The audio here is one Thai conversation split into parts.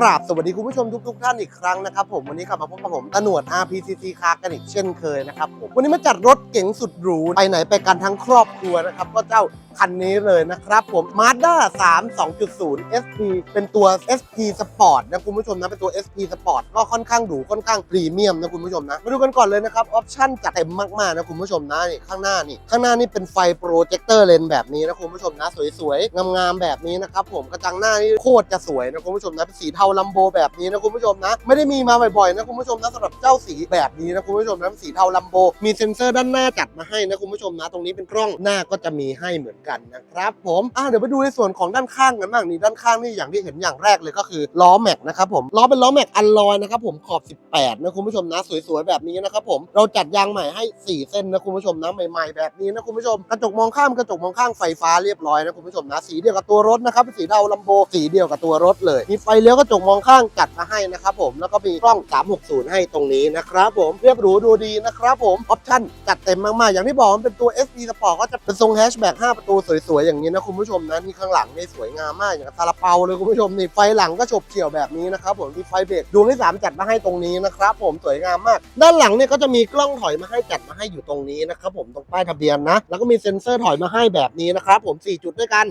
กราบสวัสดีคุณผู้ชมทุกๆท่านอีกครั้งนะครับผมวันนี้กลับมาพบกับผมตะหนวด RPCC คาร์กันอีกเช่นเคยนะครับผมวันนี้มาจัดรถเก๋งสุดหรูไปไหนไปกันทั้งครอบครัวนะครับก็เจ้าคันนี้เลยนะครับผม Mazda 3 2.0 SP เป็นตัว SP Sport นะคุณผู้ชมนะ เป็นตัว SP Sport ก็ค่อนข้างหรูค่อนข้างพรีเมียมนะคุณผู้ชมนะ มาดูกันก่อนเลยนะครับ ออปชั่นจัดเต็มมากๆนะคุณผู้ชมนะนี่ข้างหน้านี่ ข้างหน้านี่เป็นไฟโปรเจคเตอร์เลนแบบนี้นะคุณผู้ชมนะ สวยๆ งามๆ แบบนี้นะครับผม กระจังหน้านี่โคตรจะสวยนะคุณผู้ชมนะ เป็นสีเทาลัมโบแบบนี้นะคุณผู้ชมนะ ไม่ได้มีมาบ่อยๆนะคุณผู้ชมนะสำหรับเจ้าสีแบบนี้นะคุณผู้ชมนะ สีเทาลัมโบ มีเซ็นเซอร์ด้านหน้าจัดมาให้นะคุณผู้ชมนะ ตรงนี้เป็นกล้องหน้าก็จะมีให้เหมือนกันนะครับผมอะเดี๋ยวไปดูในส่วนของด้านข้างกันบ้างนี่ด้านข้างนี่อย่างที่เห็นอย่างแรกเลยก็คือล้อแม็กนะครับผมล้อเป็นล้อแม็กอัลลอยนะครับผมขอบ 18 นะคุณผู้ชมนะสวยๆแบบนี้นะครับผมเราจัดยางใหม่ให้ 4 เส้นนะคุณผู้ชมนะใหม่ๆแบบนี้นะคุณผู้ชมกระจกมองข้ามกระจกมองข้างไฟฟ้าเรียบร้อยนะคุณผู้ชมนะสีเดียวกับตัวรถนะครับเป็นสีเทาลัมโบสีเดียวกับตัวรถเลยมีไฟเลี้ยวกระจกมองข้างจัดมาให้นะครับผมแล้วก็มีกล้อง 360 ให้ตรงนี้นะครับผมเรียบหรูดูดีนะครับผมออปชั่นจัดเต็มมากๆอย่างที่บอกมันเป็นตัว SD Sport ก็จะเป็นทรงแฮชแบ็ก5ประตููสวยๆอย่างนี้นะคุณผู้ชมนะนี่ข้างหลังนี่สวยงามมากอย่างซาลาเปาเลยคุณผู้ชมนี่ไฟหลังก็ฉบเฉี่ยวแบบนี้นะครับผมมีไฟเบรกดวงที่สามจัดมาให้ตรงนี้นะครับผมสวยงามมาก ด้านหลังเนี่ยก็จะมีกล้องถอยมาให้จัดมาให้อยู่ตรงนี้นะครับผมตรงป้ายทะเบียนนะ แล้วก็มีเซ็นเซอร์ถอยมาให้แบบนี้นะครับผม4จุดด้วยกัน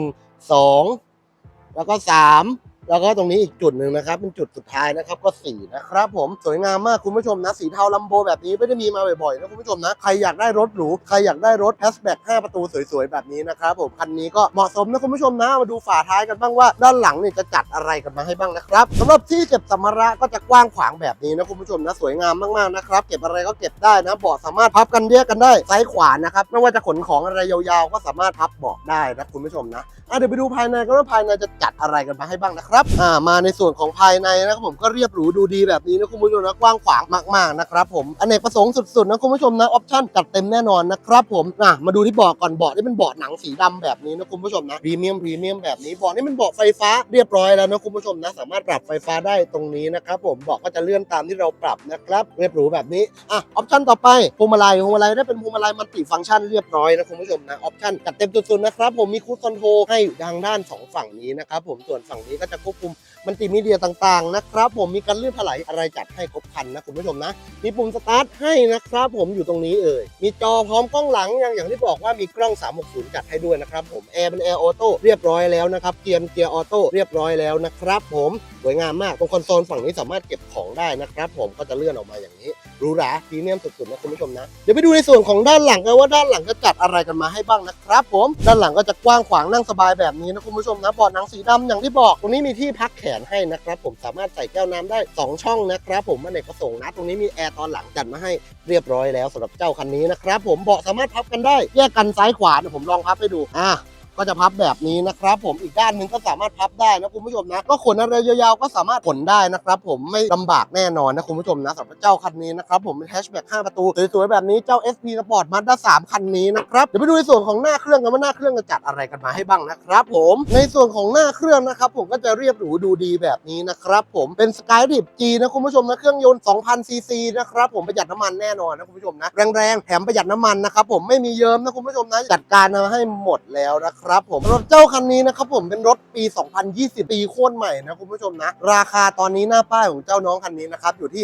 1 2 แล้วก็ 3 แล้วก็ตรงนี้อีกจุดหนึ่งนะครับ เป็นจุดสุดท้ายนะครับก็4นะครับผมสวยงามมากคุณผู้ชมนะ สีเทาลัมโบแบบนี้ไม่ได้มีมาบ่อยๆนะคุณผู้ชมนะ ใครอยากได้รถหรูใครอยากได้รถแฮชแบ็ก5ประตูสวยๆ แบบนี้นะครับผมคันนี้ก็เหมาะสมนะคุณผู้ชมนะมาดูฝาท้ายกันบ้างว่า ด้านหลังเนี่ยจะจัดอะไรกันมาให้บ้างนะครับสำหรับที่เก็บสัมภาระก็จะกว้างขวางแบบนี้นะคุณผู้ชมนะสวยงามมากๆนะครับเก็บอะไรก็เก็บได้นะเบาะสามารถพับกันแยกกันได้ซ้ายขวานะครับไม่ว่าจะขนของอะไรยาวๆ ก็สามารถพับเบาะได้นะคุณผู้ชมนะอะเดี๋ยวไปดูภายในกันว่าภายในจะจัดอะไรกันมาให้บ้างนะครับอ่ามาในส่วนของภายในนะครับผมก็เรียบหรูดูดีแบบนี้นะคุณผู้ชมนะกว้างขวางมากๆนะครับผมอเนกประสงค์สุดๆนะคุณผู้ชมนะออปชั่นจัดเต็มแน่นอนนะครับผมอะมาดูที่เบาะก่อนเบาะนี่เป็นเบาะหนังสีดำแบบนี้นะคุณผู้ชมนะพรีเมียมพรีเมียมแบบนี้เบาะนี่เป็นเบาะไฟฟ้าเรียบร้อยแล้วนะคุณผู้ชมนะสามารถปรับไฟฟ้าได้ตรงนี้นะครับผมเบาะก็จะเลื่อนตามที่เราปรับนะครับเรียบหรูแบบนี้อะออปชั่นต่อไปพวงมาลัยพวงมาลัยได้เป็นพวงมาลัยมัลติฟังก์ชันเรียบร้อยนะคุณผู้ชมนะออปชั่นจัดเต็มสุดๆนะครับผมมีคูดคอนโทรให้ทางด้านสองฝั่งนี้นะครับผมส่วนฝั่งนี้ก็จะควบคุมมัลติมีเดียต่างๆนะครับ ผมมีการลื่นถลายอะไรจัดให้ครบคันนะคุณผู้ชมนะ มีปุ่มสตาร์ทให้นะครับผมอยู่ตรงนี้เอ่ยมีจอพร้อมกล้องหลังอย่างอย่างที่บอกว่ามีกล้อง 360 จัดให้ด้วยนะครับผมแอร์เป็นแอร์ออโต้เรียบร้อยแล้วนะครับเกียร์เกียร์ออโต้เรียบร้อยแล้วนะครับผมสวยงามมากตรงคอนโซลฝั่งนี้สามารถเก็บของได้นะครับผมก็จะเลื่อนออกมาอย่างนี้ หรูหราพรีเมียมสุดๆนะคุณผู้ชมนะเดี๋ยวไปดูในส่วนของด้านหลังกันว่าด้านหลังจะจัดอะไรกันมาให้บ้างนะครับ ผมด้านหลังก็จะกว้างขวางนั่งสบายแบบนี้นะคุณผู้ชมนะเบาะหนังสีดำอย่างที่บอกตรงนี้มีที่พักแขนให้นะครับ ผมสามารถใส่แก้วน้ำได้ 2 ช่องนะครับ ผมอเนกประสงค์นะตรงนี้มีแอร์ตอนหลังจัดมาให้เรียบร้อยแล้วสำหรับเจ้าคันนี้นะครับผมเบาะสามารถพับกันได้แยกกันซ้ายขวาเดี๋ยวผมลองพับให้ดูอะ ก็จะพับแบบนี้นะครับผมอีกด้านหนึ่งก็สามารถพับได้นะคุณผู้ชมนะ ก็ขนอะไรยาวๆก็สามารถขนได้นะครับผมไม่ลำบากแน่นอนนะคุณผู้ชมนะสำหรับเจ้าคันนี้นะครับผมเป็นแฮชแบ็ก5ประตูสวยๆแบบนี้เจ้า SP Sport Mazda 3คันนี้นะครับเดี๋ยวไปดูในส่วนของหน้าเครื่องกันว่าหน้าเครื่องจะจัดอะไรกันมาให้บ้างนะครับผมในส่วนของหน้าเครื่องนะครับผมก็จะเรียบหรูดูดีแบบนี้นะครับผมเป็น Skydive G นะคุณผู้ชมนะเครื่องยนต์2,000ซีซีนะครับผมประหยัดน้ำมันแน่นอนนะคุณผู้ชมนะแรงๆแถมประหยัดน้ำมันนะครับผมไม่มีเยิ้มนะคุณผู้ชมนะจัดการมาให้หมดแล้วนะครับผมรถเจ้าคันนี้นะครับผมเป็นรถปี 2020 ปีโคตรใหม่นะคุณผู้ชมนะ ราคาตอนนี้หน้าป้ายของเจ้าน้องคันนี้นะครับอยู่ที่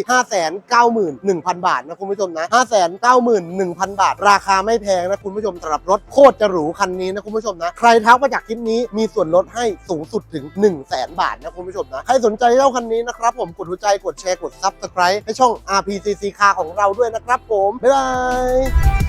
591,000 บาทนะคุณผู้ชมนะ 591,000 บาท ราคาไม่แพงนะคุณผู้ชมสำหรับรถโคตรจะหรูคันนี้นะคุณผู้ชมนะ ใครทักมาจากคลิปนี้มีส่วนลดให้สูงสุดถึง 1 0 0 0 0แบาทนะคุณผู้ชมนะ ใครสนใจเจ้าคันนี้นะครับผมกดหัวใจกดแชร์กด Subscribe ให้ช่อง RPCC Car ของเราด้วยนะครับผมบ๊ายบาย